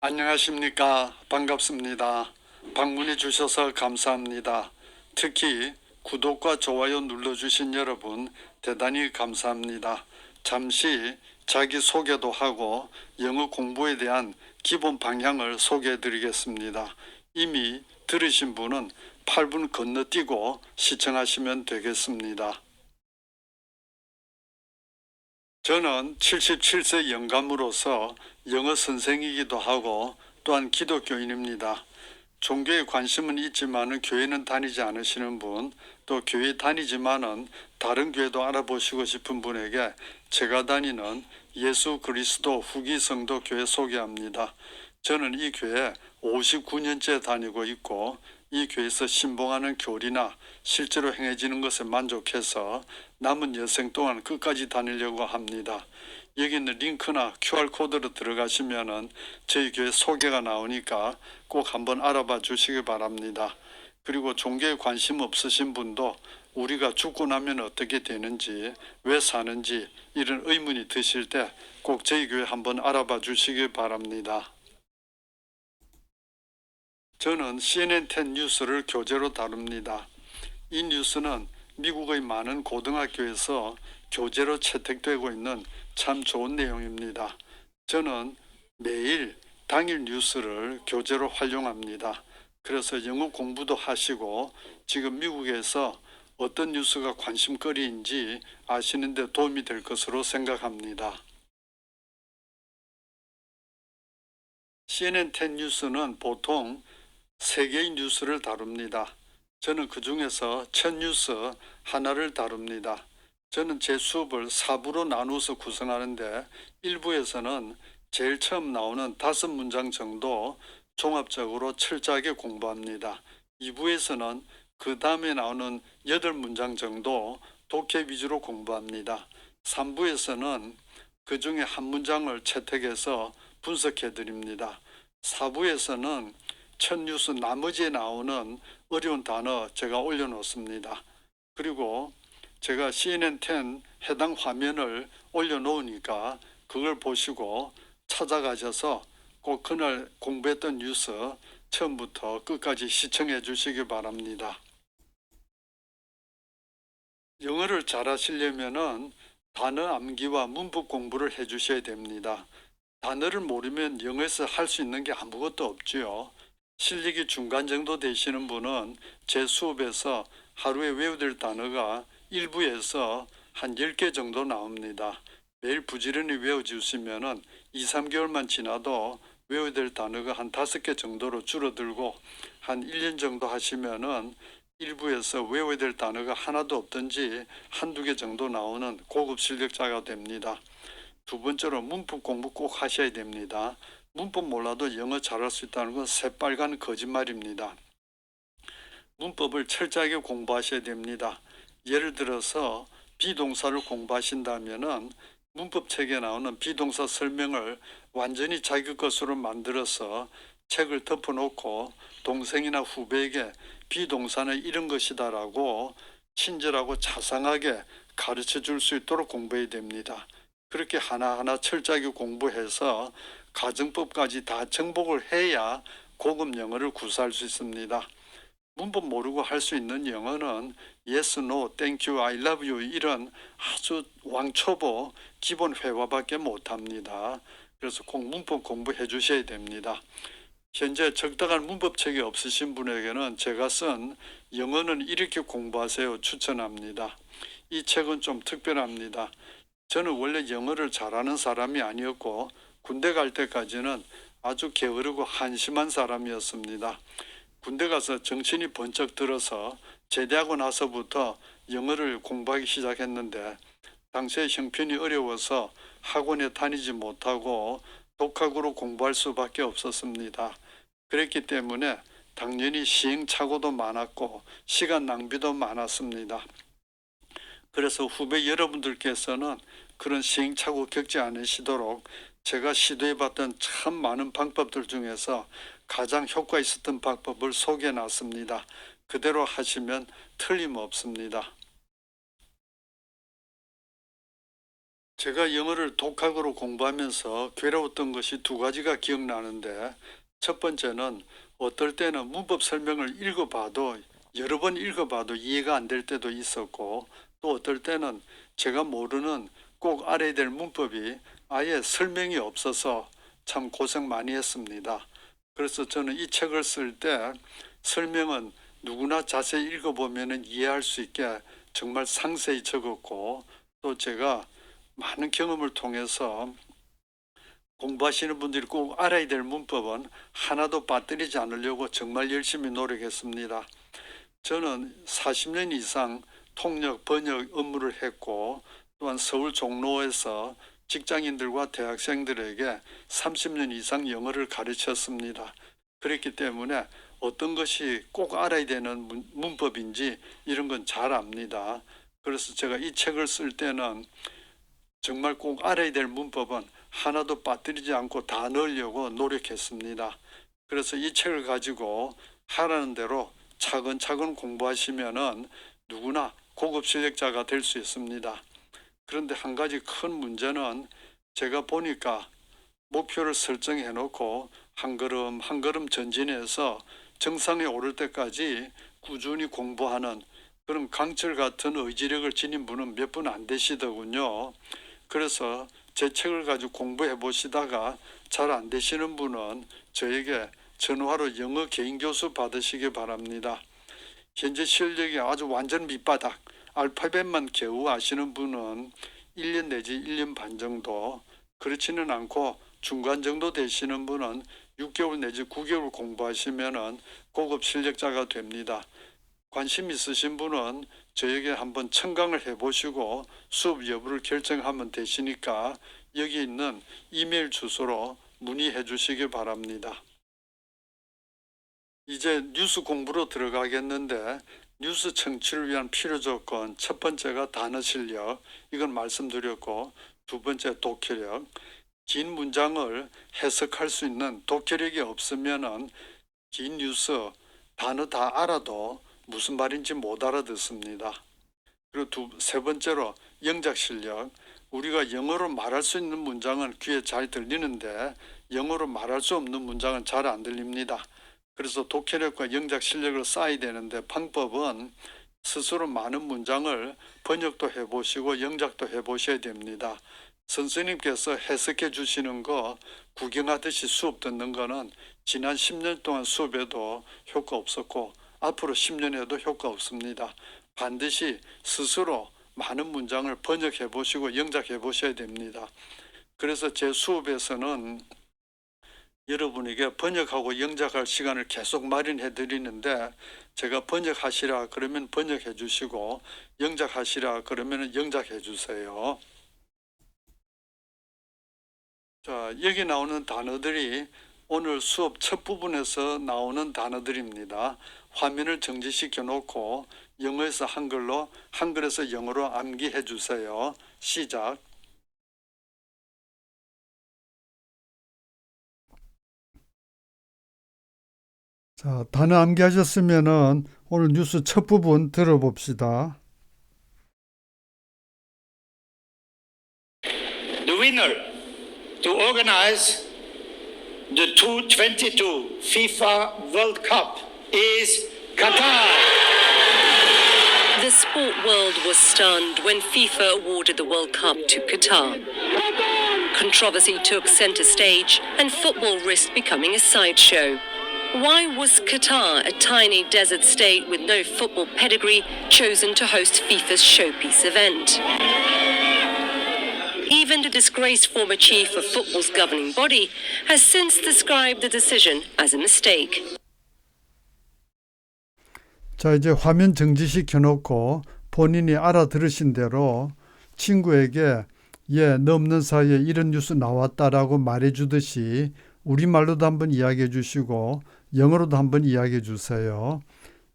안녕하십니까. 반갑습니다. 방문해 주셔서 감사합니다. 특히 구독과 좋아요 눌러주신 여러분 대단히 감사합니다. 잠시 자기 소개도 하고 영어 공부에 대한 기본 방향을 소개해 드리겠습니다. 이미 들으신 분은 8분 건너뛰고 시청하시면 되겠습니다. 저는 77세 영감으로서 영어 선생이기도 하고 또한 기독교인입니다. 종교에 관심은 있지만은 교회는 다니지 않으시는 분, 또 교회 다니지만은 다른 교회도 알아보시고 싶은 분에게 제가 다니는 예수 그리스도 후기 성도 교회 소개합니다. 저는 이 교회 59년째 다니고 있고 이 교회에서 신봉하는 교리나 실제로 행해지는 것에 만족해서 남은 여생 동안 끝까지 다니려고 합니다. 여기 있는 링크나 QR코드로 들어가시면은 저희 교회 소개가 나오니까 꼭 한번 알아봐 주시기 바랍니다. 그리고 종교에 관심 없으신 분도 우리가 죽고 나면 어떻게 되는지, 왜 사는지 이런 의문이 드실 때 꼭 저희 교회 한번 알아봐 주시기 바랍니다. 저는 CNN10 뉴스를 교재로 다룹니다. 이 뉴스는 미국의 많은 고등학교에서 교재로 채택되고 있는 참 좋은 내용입니다. 저는 매일 당일 뉴스를 교재로 활용합니다. 그래서 영어 공부도 하시고 지금 미국에서 어떤 뉴스가 관심거리인지 아시는데 도움이 될 것으로 생각합니다. CNN10 뉴스는 보통 세 개의 뉴스를 다룹니다. 저는 그 중에서 첫 뉴스 하나를 다룹니다. 저는 제 수업을 4부로 나누어서 구성하는데 1부에서는 제일 처음 나오는 다섯 문장 정도 종합적으로 철저하게 공부합니다. 2부에서는 그 다음에 나오는 여덟 문장 정도 독해 위주로 공부합니다. 3부에서는 그 중에 한 문장을 채택해서 분석해 드립니다. 4부에서는 첫 뉴스 나머지에 나오는 어려운 단어 제가 올려놓습니다. 그리고 제가 CNN10 해당 화면을 올려놓으니까 그걸 보시고 찾아가셔서 꼭 그날 공부했던 뉴스 처음부터 끝까지 시청해 주시기 바랍니다. 영어를 잘하시려면은 단어 암기와 문법 공부를 해 주셔야 됩니다. 단어를 모르면 영어에서 할 수 있는 게 아무것도 없지요. 실력이 중간 정도 되시는 분은 제 수업에서 하루에 외워야 될 단어가 1부에서 한 10개 정도 나옵니다. 매일 부지런히 외워주시면은 2, 3개월만 지나도 외워야 될 단어가 한 5개 정도로 줄어들고 한 1년 정도 하시면은 일부에서 외워야 될 단어가 하나도 없든지 한두 개 정도 나오는 고급 실력자가 됩니다. 두 번째로 문법 공부 꼭 하셔야 됩니다. 문법 몰라도 영어 잘할 수 있다는 건 새빨간 거짓말입니다. 문법을 철저하게 공부하셔야 됩니다. 예를 들어서 비동사를 공부하신다면은 문법책에 나오는 비동사 설명을 완전히 자기 것으로 만들어서 책을 덮어놓고 동생이나 후배에게 비동사는 이런 것이다라고 친절하고 자상하게 가르쳐 줄 수 있도록 공부해야 됩니다. 그렇게 하나하나 철저하게 공부해서 가정법까지 다 정복을 해야 고급 영어를 구사할 수 있습니다. 문법 모르고 할 수 있는 영어는 yes, no, thank you, I love you 이런 아주 왕초보 기본 회화밖에 못합니다. 그래서 꼭 문법 공부해 주셔야 됩니다. 현재 적당한 문법책이 없으신 분에게는 제가 쓴 영어는 이렇게 공부하세요 추천합니다. 이 책은 좀 특별합니다. 저는 원래 영어를 잘하는 사람이 아니었고 군대 갈 때까지는 아주 게으르고 한심한 사람이었습니다. 군대 가서 정신이 번쩍 들어서 제대하고 나서부터 영어를 공부하기 시작했는데 당시에 형편이 어려워서 학원에 다니지 못하고 독학으로 공부할 수밖에 없었습니다. 그랬기 때문에 당연히 시행착오도 많았고 시간 낭비도 많았습니다. 그래서 후배 여러분들께서는 그런 시행착오 겪지 않으시도록 제가 시도해봤던 참 많은 방법들 중에서 가장 효과 있었던 방법을 소개해 놨습니다. 그대로 하시면 틀림없습니다. 제가 영어를 독학으로 공부하면서 괴로웠던 것이 두 가지가 기억나는데 첫 번째는 어떨 때는 문법 설명을 읽어봐도 여러 번 읽어봐도 이해가 안 될 때도 있었고 또 어떨 때는 제가 모르는 꼭 알아야 될 문법이 아예 설명이 없어서 참 고생 많이 했습니다. 그래서 저는 이 책을 쓸 때 설명은 누구나 자세히 읽어보면 이해할 수 있게 정말 상세히 적었고 또 제가 많은 경험을 통해서 공부하시는 분들이 꼭 알아야 될 문법은 하나도 빠뜨리지 않으려고 정말 열심히 노력했습니다. 저는 40년 이상 통역, 번역 업무를 했고 또한 서울 종로에서 직장인들과 대학생들에게 30년 이상 영어를 가르쳤습니다. 그렇기 때문에 어떤 것이 꼭 알아야 되는 문- 문법인지 이런 건 잘 압니다. 그래서 제가 이 책을 쓸 때는 정말 꼭 알아야 될 문법은 하나도 빠뜨리지 않고 다 넣으려고 노력했습니다. 그래서 이 책을 가지고 하라는 대로 차근차근 공부하시면은 누구나 고급 실력자가 될 수 있습니다. 그런데 한 가지 큰 문제는 제가 보니까 목표를 설정해 놓고 한 걸음 한 걸음 전진해서 정상에 오를 때까지 꾸준히 공부하는 그런 강철 같은 의지력을 지닌 분은 몇 분 안 되시더군요. 그래서 제 책을 가지고 공부해 보시다가 잘 안 되시는 분은 저에게 전화로 영어 개인 교수 받으시기 바랍니다. 현재 실력이 아주 완전 밑바닥, 알파벳만 겨우 아시는 분은 1년 내지 1년 반 정도, 그렇지는 않고 중간 정도 되시는 분은 6개월 내지 9개월 공부하시면은 고급 실력자가 됩니다. 관심 있으신 분은 저에게 한번 청강을 해보시고 수업 여부를 결정하면 되시니까 여기 있는 이메일 주소로 문의해 주시기 바랍니다. 이제 뉴스 공부로 들어가겠는데 뉴스 청취를 위한 필요 조건 첫 번째가 단어 실력 이건 말씀드렸고 두 번째 독해력 긴 문장을 해석할 수 있는 독해력이 없으면은 긴 뉴스 단어 다 알아도 무슨 말인지 못 알아듣습니다. 그리고 두, 세 번째로 영작 실력. 우리가 영어로 말할 수 있는 문장은 귀에 잘 들리는데 영어로 말할 수 없는 문장은 잘 안 들립니다. 그래서 독해력과 영작 실력을 쌓아야 되는데 방법은 스스로 많은 문장을 번역도 해보시고 영작도 해보셔야 됩니다. 선생님께서 해석해 주시는 거 구경하듯이 수업 듣는 거는 지난 10년 동안 수업에도 효과 없었고 앞으로 10년에도 효과 없습니다. 반드시 스스로 많은 문장을 번역해 보시고 영작해 보셔야 됩니다. 그래서 제 수업에서는 여러분에게 번역하고 영작할 시간을 계속 마련해 드리는데 제가 번역하시라 그러면 번역해 주시고 영작하시라 그러면 영작해 주세요. 자, 여기 나오는 단어들이 오늘 수업 첫 부분에서 나오는 단어들입니다. 화면을 정지시켜 놓고 영어에서 한글로, 한글에서 영어로 암기해 주세요. 시작. 자, 단어 암기하셨으면은 오늘 뉴스 첫 부분 들어봅시다. The winner to organize the 2022 FIFA World Cup is Qatar. The sport world was stunned when FIFA awarded the World Cup to Qatar. Controversy took centre stage, and football risked becoming a sideshow. Why was Qatar, a tiny desert state with no football pedigree, chosen to host FIFA's showpiece event? Even the disgraced former chief of football's governing body has since described the decision as a mistake. 자, 이제 화면 정지시켜 놓고 본인이 알아들으신 대로 친구에게 예, 너 없는 사이에 이런 뉴스 나왔다라고 말해 주듯이 우리말로도 한번 이야기해 주시고 영어로도 한번 이야기해 주세요.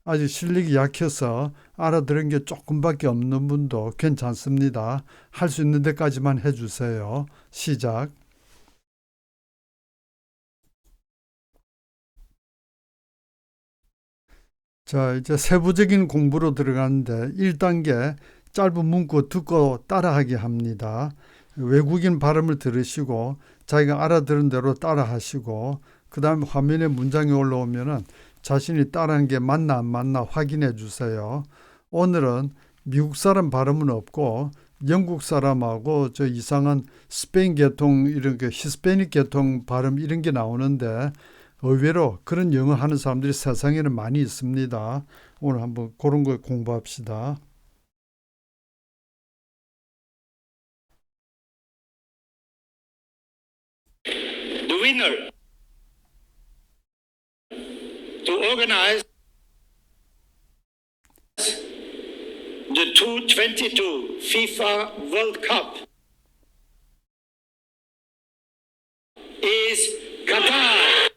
아직 실력이 약해서 알아들은 게 조금밖에 없는 분도 괜찮습니다. 할 수 있는 데까지만 해 주세요. 시작. 자, 이제 세부적인 공부로 들어가는데 1단계 짧은 문구 듣고 따라하기 합니다. 외국인 발음을 들으시고 자기가 알아들은 대로 따라 하시고 그 다음에 화면에 문장이 올라오면은 자신이 따라하는 게 맞나 안 맞나 확인해 주세요. 오늘은 미국 사람 발음은 없고 영국 사람하고 저 이상한 스페인 계통 이런 게 히스패닉 계통 발음 이런 게 나오는데 의외로 그런 영어 하는 사람들이 세상에는 많이 있습니다. 오늘 한번 그런 거 공부합시다. The to organize the 2022 FIFA World Cup is Qatar.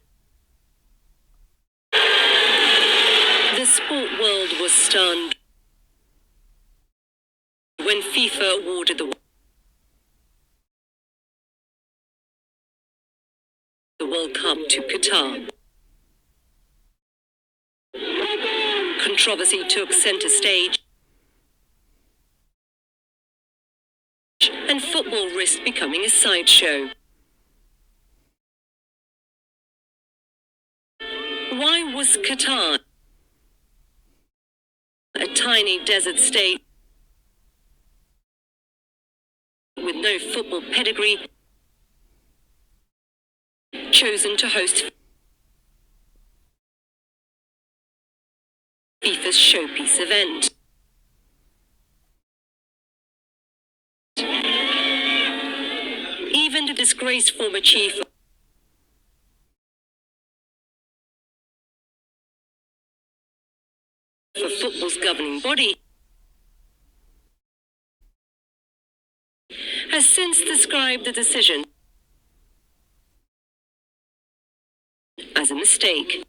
The sport world was stunned when FIFA awarded the the World Cup to Qatar. Controversy took center stage, and football risked becoming a sideshow. Why was Qatar, a tiny desert state with no football pedigree, chosen to host FIFA's showpiece event? Even the disgraced former chief for football's governing body has since described the decision as a mistake.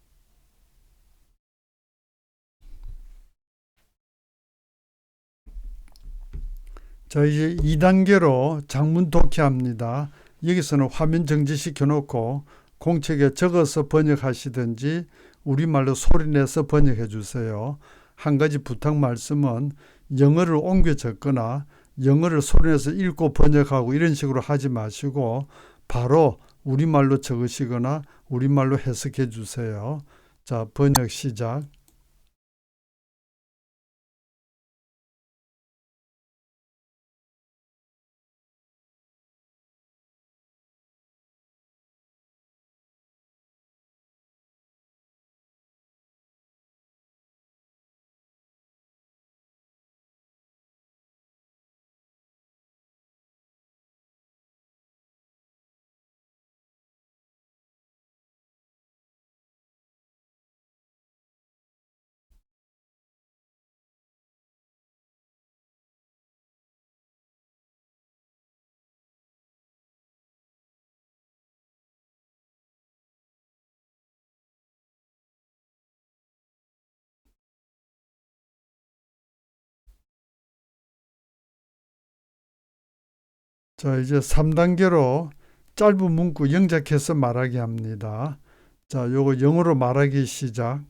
자, 이제 2단계로 장문 독해합니다. 여기서는 화면 정지시켜 놓고 공책에 적어서 번역하시든지 우리말로 소리내서 번역해 주세요. 한 가지 부탁 말씀은 영어를 옮겨 적거나 영어를 소리내서 읽고 번역하고 이런 식으로 하지 마시고 바로 우리말로 적으시거나 우리말로 해석해 주세요. 자, 번역 시작. 자, 이제 3단계로 짧은 문구 영작해서 말하기 합니다. 자, 요거 영어로 말하기 시작.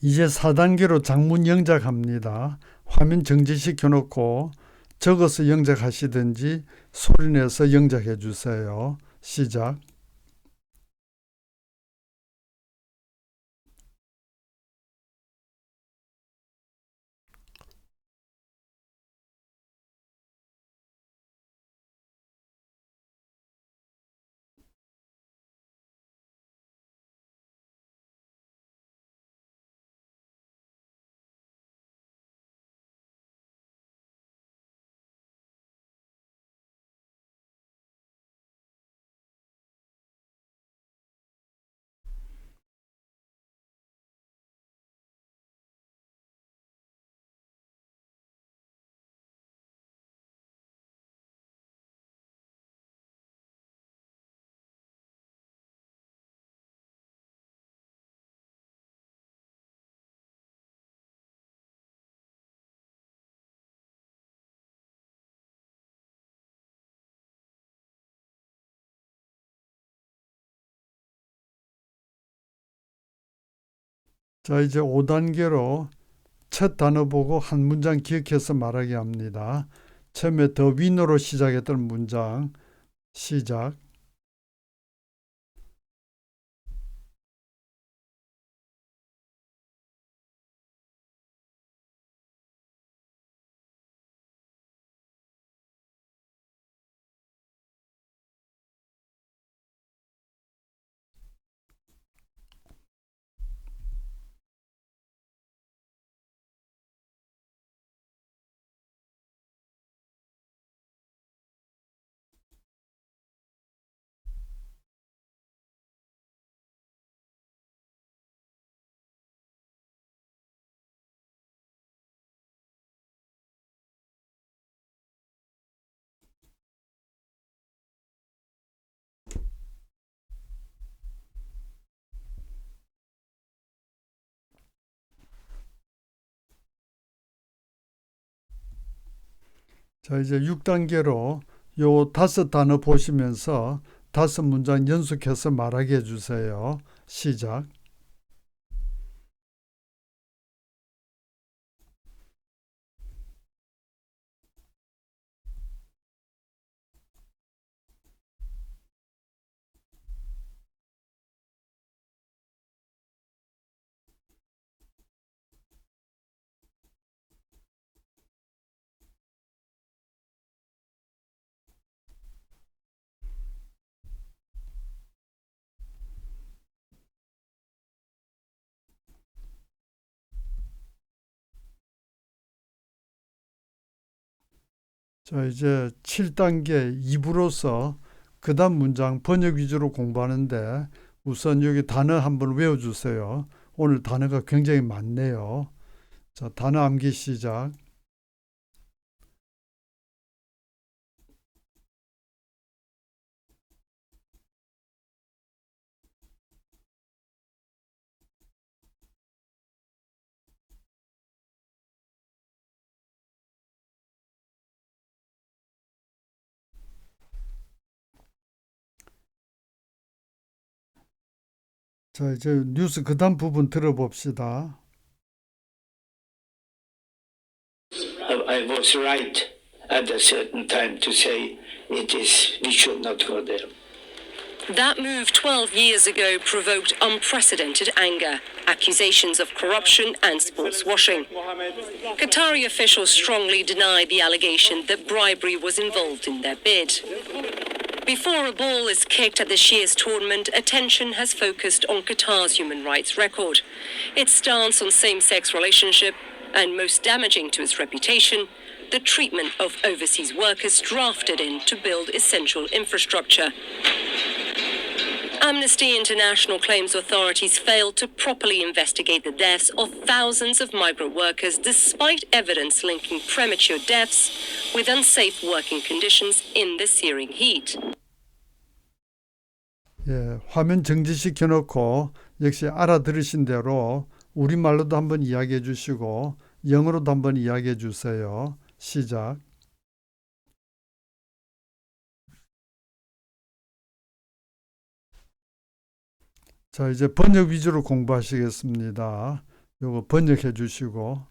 이제 4단계로 장문 영작합니다. 화면 정지시켜 놓고 적어서 영작하시든지 소리내서 영작해 주세요. 시작. 자, 이제 5단계로 첫 단어 보고 한 문장 기억해서 말하게 합니다. 처음에 더 윈으로 시작했던 문장 시작. 자, 이제 6단계로 요 다섯 단어 보시면서 다섯 문장 연속해서 말하게 해주세요. 시작. 자, 이제 7단계 2부로서 그 다음 문장 번역 위주로 공부하는데 우선 여기 단어 한번 외워주세요. 오늘 단어가 굉장히 많네요. 자, 단어 암기 시작. 자, 이제 뉴스 그 다음 부분 들어봅시다. I I was right at a certain time to say it is, we should not go there. That move 12 years ago provoked unprecedented anger, accusations of corruption, and sports washing. Qatari officials strongly deny the allegation that bribery was involved in their bid. Before a ball is kicked at the Shears tournament, attention has focused on Qatar's human rights record, its stance on same sex relationship, and most damaging to its reputation, the treatment of overseas workers drafted in to build essential infrastructure. Amnesty International claims authorities failed to properly investigate the deaths of thousands of migrant workers despite evidence linking premature deaths with unsafe working conditions in the searing heat. 예, 화면 정지시켜 놓고 역시 알아들으신 대로 우리말로도 한번 이야기해 주시고 영어로도 한번 이야기해 주세요. 시작. 자, 이제 번역 위주로 공부하시겠습니다. 요거 번역해 주시고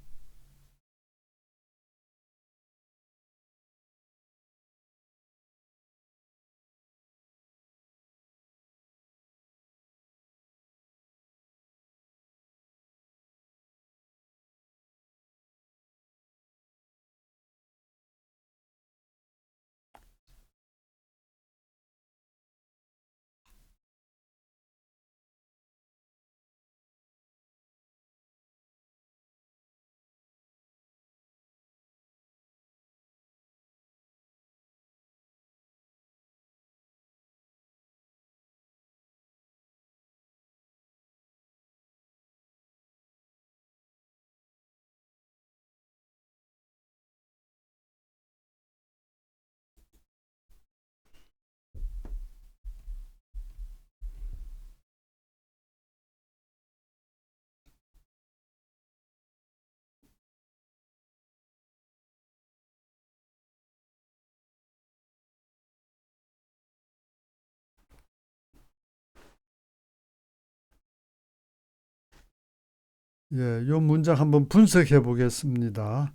예, 요 문장 한번 분석해 보겠습니다.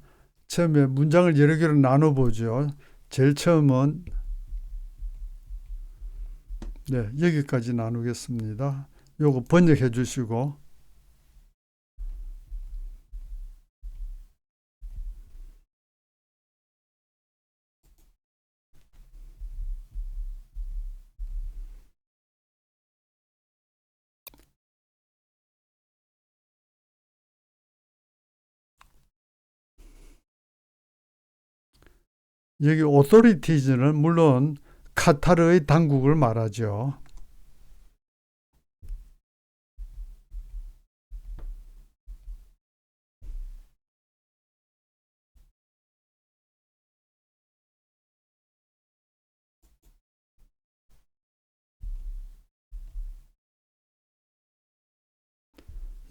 처음에 문장을 여러 개로 나눠 보죠. 제일 처음은 네, 여기까지 나누겠습니다. 요거 번역해 주시고 여기 authorities는 물론 카타르의 당국을 말하죠.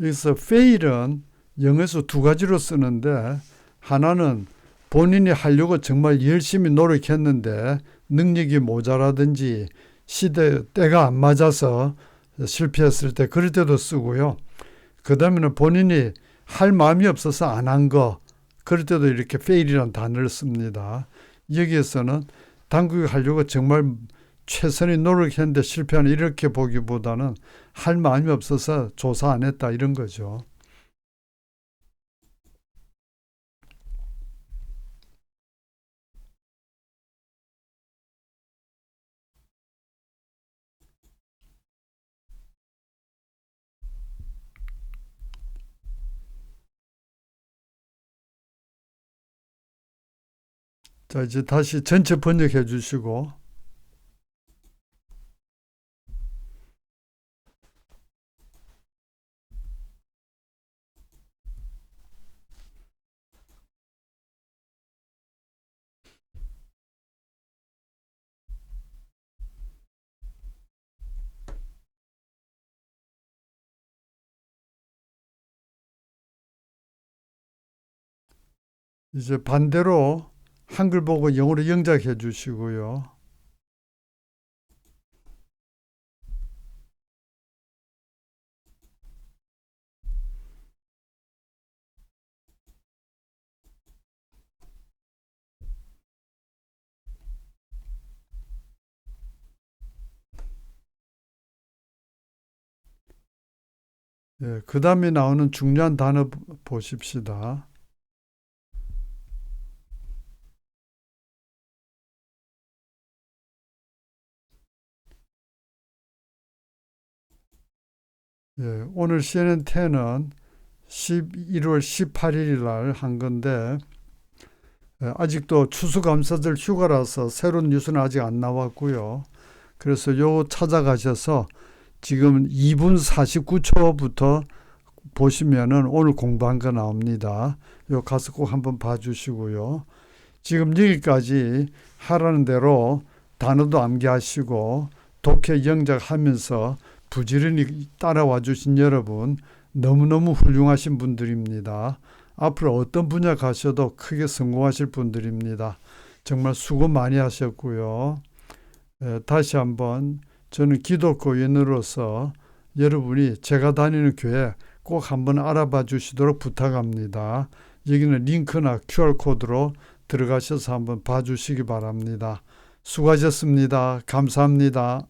여기서 fail은 영어에서 두 가지로 쓰는데 하나는 본인이 하려고 정말 열심히 노력했는데 능력이 모자라든지 시대 때가 안 맞아서 실패했을 때 그럴 때도 쓰고요. 그 다음에는 본인이 할 마음이 없어서 안 한 거 그럴 때도 이렇게 fail이라는 단어를 씁니다. 여기에서는 당국이 하려고 정말 최선의 노력했는데 실패하는 이렇게 보기보다는 할 마음이 없어서 조사 안 했다 이런 거죠. 자, 이제 다시 전체 번역해 주시고. 이제 반대로 한글 보고 영어로 영작해 주시고요. 예, 그 다음에 나오는 중요한 단어 보- 보십시다. 예, 오늘 CNN 10은 11월 18일 날 한 건데 예, 아직도 추수감사절 휴가라서 새로운 뉴스는 아직 안 나왔고요. 그래서 요 찾아가셔서 지금 2분 49초부터 보시면은 오늘 공부한 거 나옵니다. 요 가서 꼭 한번 봐주시고요. 지금 여기까지 하라는 대로 단어도 암기하시고 독해 영작하면서 부지런히 따라와 주신 여러분 너무너무 훌륭하신 분들입니다. 앞으로 어떤 분야 가셔도 크게 성공하실 분들입니다. 정말 수고 많이 하셨고요. 에, 다시 한번 저는 기독교인으로서 여러분이 제가 다니는 교회 꼭 한번 알아봐 주시도록 부탁합니다. 여기는 링크나 QR코드로 들어가셔서 한번 봐주시기 바랍니다. 수고하셨습니다. 감사합니다.